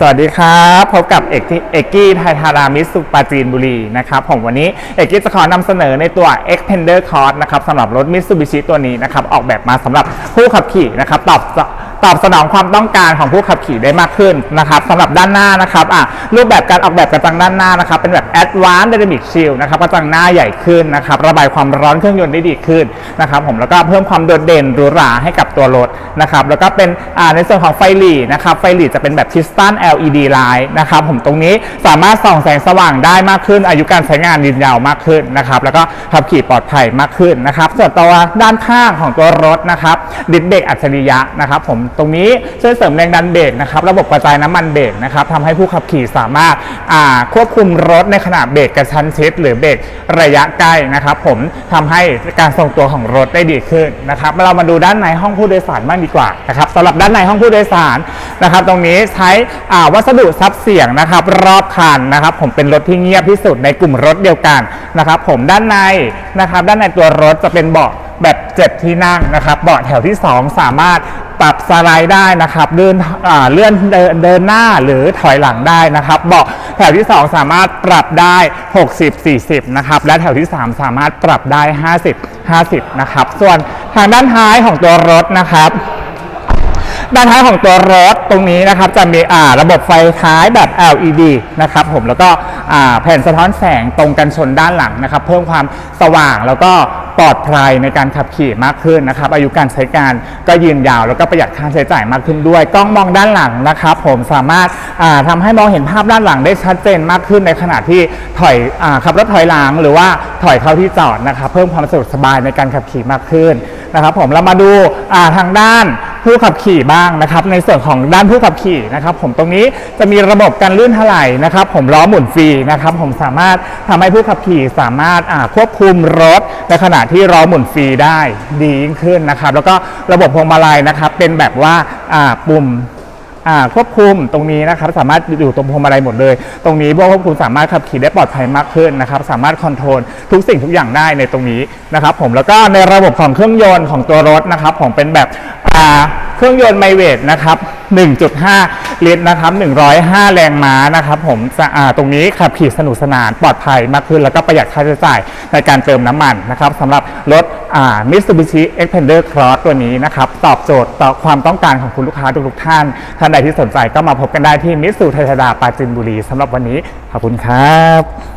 สวัสดีครับพบกับเอกที่เอกกี้ไทยทารามิสุปราจีนบุรีนะครับผมวันนี้เอกกี้จะขอนำเสนอในตัว Xpander Cross นะครับสำหรับรถ Mitsubishi ตัวนี้นะครับออกแบบมาสำหรับผู้ขับขี่นะครับตอบตอบสนองความต้องการของผู้ขับขี่ได้มากขึ้นนะครับสำหรับด้านหน้านะครับอะรูปแบบการออกแบบกระจังด้านหน้านะครับเป็นแบบ Advanced Dynamic Shield นะครับกระจังหน้าใหญ่ขึ้นนะครับระบายความร้อนเครื่องยนต์ได้ดีขึ้นนะครับผมแล้วก็เพิ่มความโดดเด่นหรูหราให้กับตัวรถ นะครับแล้วก็เป็นในส่วนของไฟหลีนะครับไฟหลีจะเป็นแบบ Piston LED Light นะครับผมตรงนี้สามารถส่องแสงสว่างได้มากขึ้น อายุการใช้งานยืนยาวมากขึ้นนะครับแล้วก็ขับขี่ปลอดภัยมากขึ้นนะครับส่วนตัวด้านข้างของตัวรถนะครับดิสเบรกอัจฉริยะนะครับผมตรงนี้ช่วยเสริมแรงดันเบรกนะครับระบบกระจายน้ำมันเบรกนะครับทำให้ผู้ขับขี่สามารถควบคุมรถในขณะเบรกกระชั้นชิดหรือเบรกระยะใกล้นะครับผมทำให้การทรงตัวของรถได้ดีขึ้นนะครับเรามาดูด้านในห้องผู้โดยสารบ้างดีกว่านะครับสำหรับด้านในห้องผู้โดยสารนะครับ ตรงนี้ใช้อาวัสดุซับเสียงนะครับ รอบคันนะครับ ผมเป็นรถที่เงียบที่สุดในกลุ่มรถเดียวกันนะครับ ผมด้านในนะครับ ด้านในตัวรถจะเป็นเบาะแบบเจ็ดที่นั่งนะครับเบาะแถวที่ 2 สามารถปรับสไลด์ได้นะครับเลื่อนเลื่อนเดินเดินหน้าหรือถอยหลังได้นะครับเบาะแถวที่ 2 สามารถปรับได้ 60 40นะครับและแถวที่ 3 สามารถปรับได้ 50 50นะครับส่วนทางด้านท้ายของตัวรถนะครับ ด้านท้ายของตัวรถตรงนี้นะครับจะมีอ่าระบบไฟท้ายแบบ LED นะครับผมแล้วก็อ่าแผ่นสะท้อนแสงตรงกันชนด้านหลังนะครับ เพิ่มความสว่างแล้วก็ปลอดภัยในการขับขี่มากขึ้นนะครับ อายุการใช้การก็ยืนยาว แล้วก็ประหยัดค่าใช้จ่ายมากขึ้นด้วย กล้องมองด้านหลังนะครับ ผมสามารถอ่าทำให้มองเห็นภาพด้านหลังได้ชัดเจนมากขึ้นในขณะที่ถอยอาขับรถถอยหลังหรือว่าถอยเข้าที่จอดนะครับ เพิ่มความสะดวกสบายในการขับขี่มากขึ้นนะครับ ผมเรามาดูอ่าทางด้าน ผู้ขับขี่บ้างนะครับ ในส่วนของด้านผู้ขับขี่นะครับ ผมตรงนี้จะมีระบบการลื่นถลายนะครับ ผมล้อหมุนฟรีนะครับ ผมสามารถทำให้ผู้ขับขี่สามารถควบคุมรถในขณะที่ล้อหมุนฟรีได้ดียิ่งขึ้นนะครับ แล้วก็ระบบพวงมาลัยนะครับ เป็นแบบว่าปุ่มควบคุมตรงนี้นะครับสามารถอยู่ตรงพวงมาลัยหมดเลย ตรงนี้พวกควบคุมสามารถขับขี่ได้ปลอดภัยมากขึ้นนะครับ สามารถคอนโทรลทุกสิ่งทุกอย่างได้ในตรงนี้นะครับ ผมแล้วก็ในระบบของเครื่องยนต์ของตัวรถนะครับ ผมเป็นแบบ เครื่องยนต์ไมเวทนะครับ 1.5 ลิตรนะครับ 105 แรงม้านะครับผมจะอ่าตรงนี้ขับขี่สนุกสนานปลอดภัยมากขึ้น แล้วก็ประหยัดค่าใช้จ่ายในการเติมน้ำมันนะครับสำหรับรถอ่า Mitsubishi Xpander Cross ตัวนี้นะครับ ตอบโจทย์ต่อความต้องการของคุณลูกค้าทุกท่าน ท่านใดที่สนใจก็มาพบกันได้ที่มิตซูไทยดาปาจินบุรีสำหรับวันนี้ขอบคุณครับ